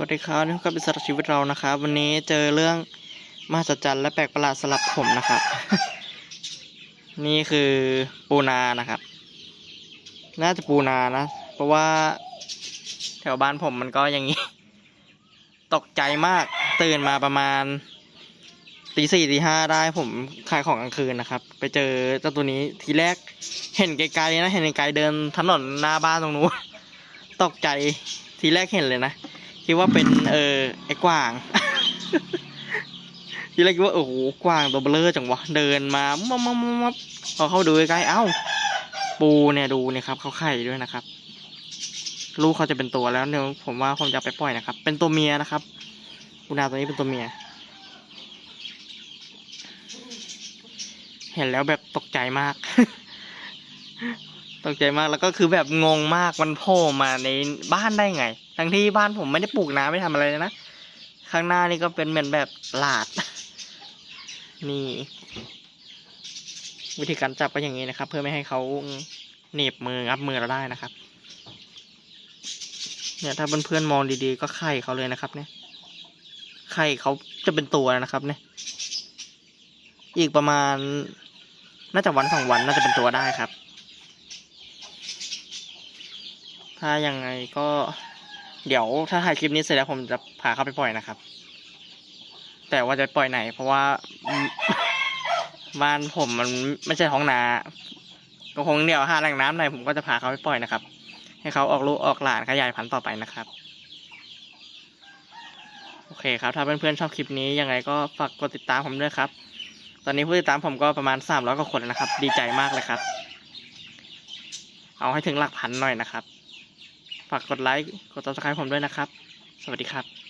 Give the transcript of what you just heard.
วัสดีครับนี่ก็เป็นสารชีวิตเรานะครับ วันนี้เจอเรื่องมหัศจรรย์และแปลกประหลาดสลับผมนะครับ นี่คือปูนานะครับ น่าจะปูนานะ เพราะว่าแถวบ้านผมมันก็อย่างนี้ ตกใจมากตื่นมาประมาณตีสี่ตีห้าได้ผมขายของกลางคืนนะครับ ไปเจอเจ้าตัวนี้ทีแรกเห็นไกลๆนะเห็นไกลๆเดินถนนหน้าบ้านตรงนู้นตกใจทีแรกเห็นเลยนะ คิดว่าเป็นเออไอ้กวางทีแรกคิดว่าโอ้โหกวางตัวเบลอจังวะเดินมามับมับมับมับพอเข้าดูใกล้ๆเอ้า ปูเนี่ยดูเนี่ยครับเขาไข่ด้วยนะครับ ลูกเขาจะเป็นตัวแล้วเดี๋ยวผมว่าผมจะไปปล่อยนะครับ เป็นตัวเมียนะครับปูนาตัวนี้เป็นตัวเมีย เห็นแล้วแบบตกใจมาก ตกใจมากแล้วก็คือแบบงงมากมันโผล่มาในบ้านได้ไง ทั้งที่บ้านผมไม่ได้ปลูกน้ำไม่ทำอะไรเลยนะ ข้างหน้านี่ก็เป็นเหมือนแบบหลาด นี่ วิธีการจับก็อย่างนี้นะครับ เพื่อไม่ให้เขาเหน็บมืออับมือเราได้นะครับ เนี่ยถ้าเพื่อนๆมองดีๆ ก็ไข่เขาเลยนะครับ เนี่ยไข่เขาจะเป็นตัวนะครับ เนี่ย อีกประมาณน่าจะวันสองวันน่าจะเป็นตัวได้ครับ ถ้ายังไงก็เดี๋ยวถ้าถ่ายคลิปนี้เสร็จแล้วผมจะพาเขาไปปล่อยนะครับ แต่ว่าจะปล่อยไหน เพราะว่าบ้านผมมันไม่ใช่ท้องนา ก็คงเดี๋ยวหาแหล่งน้ำหน่อยผมก็จะพาเขาไปปล่อยนะครับ ให้เขาออกลูกออกหลานขยายพันธุ์ต่อไปนะครับโอเคครับ ถ้าเพื่อนๆชอบคลิปนี้ยังไงก็ฝากกดติดตามผมด้วยครับ ตอนนี้ผู้ติดตามผมก็ประมาณสามร้อยกว่าคนแล้วนะครับ ดีใจมากเลยครับ เอาให้ถึงหลักพันหน่อยนะครับ ฝากกดไลค์ กด subscribe ผมด้วยนะครับ สวัสดีครับ